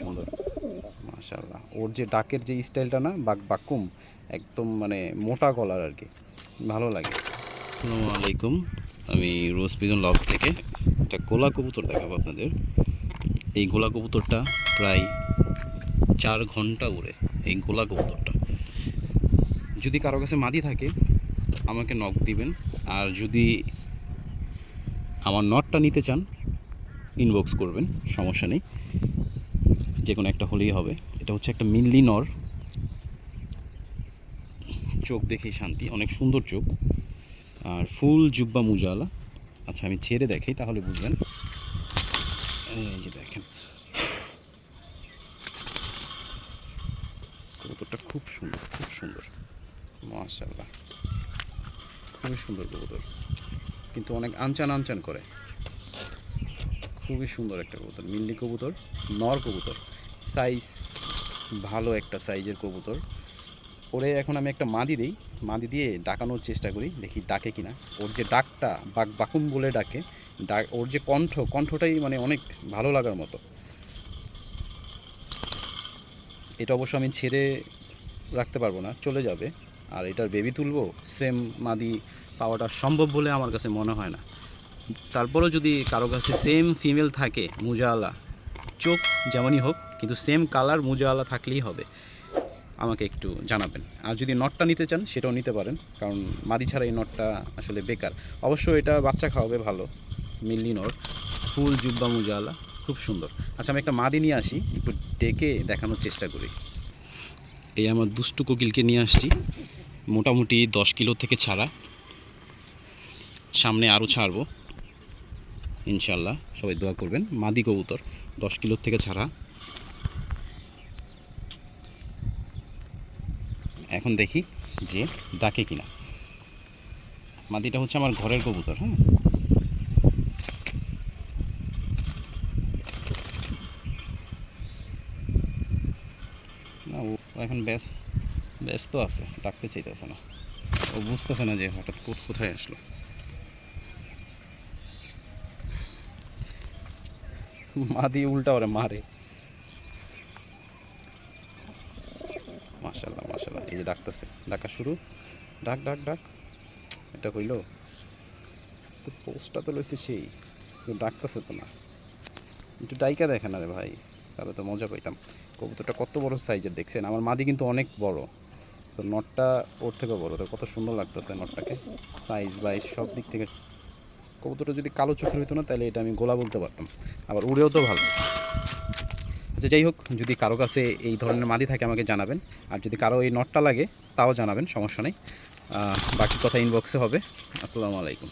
সুন্দর। মাশাল্লাহ ওর যে ডাকের যে স্টাইলটা না, বাক বাকুম একদম মানে মোটা গলার আর কি। ভালো লাগে। আসসালামু আলাইকুম। আমি রোজ পিজন লব থেকে একটা গোলা কবুতর দেখাবো আপনাদের। এই গোলা কবুতরটা প্রায় চার ঘণ্টা উড়ে, এই গোলা কবুতরটা। যদি কারও কাছে মাদি থাকে, আমাকে নক দিবেন। আর যদি আমার নটটা নিতে চান ইনবক্স করবেন, সমস্যা নেই। যে কোনো একটা হলেই হবে। এটা হচ্ছে একটা মিনলি নর। চোখ দেখেই শান্তি, অনেক সুন্দর চোখ। আর ফুল জুব্বা মুজালা। আচ্ছা আমি ছেড়ে দেখাই, তাহলে বুঝবেন। এই যে দেখেন। কবুতরটা খুব সুন্দর খুব সুন্দর। মাশাল্লাহ খুবই সুন্দর কবুতর। কিন্তু অনেক আনচান আনচান করে। খুবই সুন্দর একটা কবুতর, মিল্লি কবুতর, নর কবুতর। সাইজ ভালো একটা সাইজের কবুতর। ওরে এখন আমি একটা মাদি দিই, মাদি দিয়ে ডাকানোর চেষ্টা করি, দেখি ডাকে কিনা। ওর যে ডাকটা, বাক বাকুম বলে ডাকে ডাক ওর যে কণ্ঠ, কণ্ঠটাই মানে অনেক ভালো লাগার মতো। এটা অবশ্য আমি ছেড়ে রাখতে পারব না, চলে যাবে। আর এটার বেবি তুলবো সেম মাদি পাওয়াটা সম্ভব বলে আমার কাছে মনে হয় না। তারপরেও যদি কারও কাছে সেম ফিমেল থাকে মুজাওয়ালা চোখ যেমনই হোক, কিন্তু সেম কালার মুজাওয়ালা থাকলেই হবে। আমাকে একটু জানাবেন। আর যদি নটটা নিতে চান, সেটাও নিতে পারেন, কারণ মাদি ছাড়া এই নটটা আসলে বেকার। অবশ্য এটা বাচ্চা খাওয়াবে ভালো মিল্লি নট ফুল জুব্বা মুজাওয়ালা খুব সুন্দর। আচ্ছা আমি একটা মাদি নিয়ে আসি, একটু ডেকে দেখানোর চেষ্টা করি। এই আমার দুষ্টু কোকিলকে নিয়ে আসছি, মোটামুটি দশ কিলো থেকে ছাড়া। সামনে আরও ছাড়বো। ইনশাল্লাহ সবাই দোয়া করবেন। মাদি কবুতর, দশ কিলোর থেকে ছাড়া। এখন দেখি যে ডাকে কিনা। মাদিটা হচ্ছে আমার ঘরের কবুতর হ্যাঁ? না, ও এখন ব্যস, ব্যস্ত আছে, ডাকতে চাইতেছে না। ও বুঝতেছে না যে হঠাৎ কোথ- কোথায় আসলো। মাদি উল্টা ওরে মারে। মাশাল্লাহ মাশাল্লাহ এই যে ডাকতেছে। ডাকা শুরু। ডাক ডাক ডাক। এটা কইলো তো পোস্টটা তো লইছে সেই ডাকতেছে তো না। একটু ডাইকা দেখে না রে ভাই, তাহলে তো মজা পাইতাম। কবুতরটা কত বড় সাইজের দেখছেন? আমার মাদি কিন্তু অনেক বড়। তো নটটা ওর থেকেও বড়। তো কত সুন্দর লাগতেছে নটটাকে। সাইজ বাইজ সব দিক থেকে কবুতরটা যদি কালো চোখের হইতো না, তাহলে এটা আমি গোলা বলতে পারতাম। আবার উড়েও তো ভালো। আচ্ছা যাই হোক, যদি কারও কাছে এই ধরনের মাদি থাকে, আমাকে জানাবেন। আর যদি কারও এই নটটা লাগে, তাও জানাবেন, সমস্যা নেই। বাকি কথা ইনবক্সে হবে। আসসালামু আলাইকুম।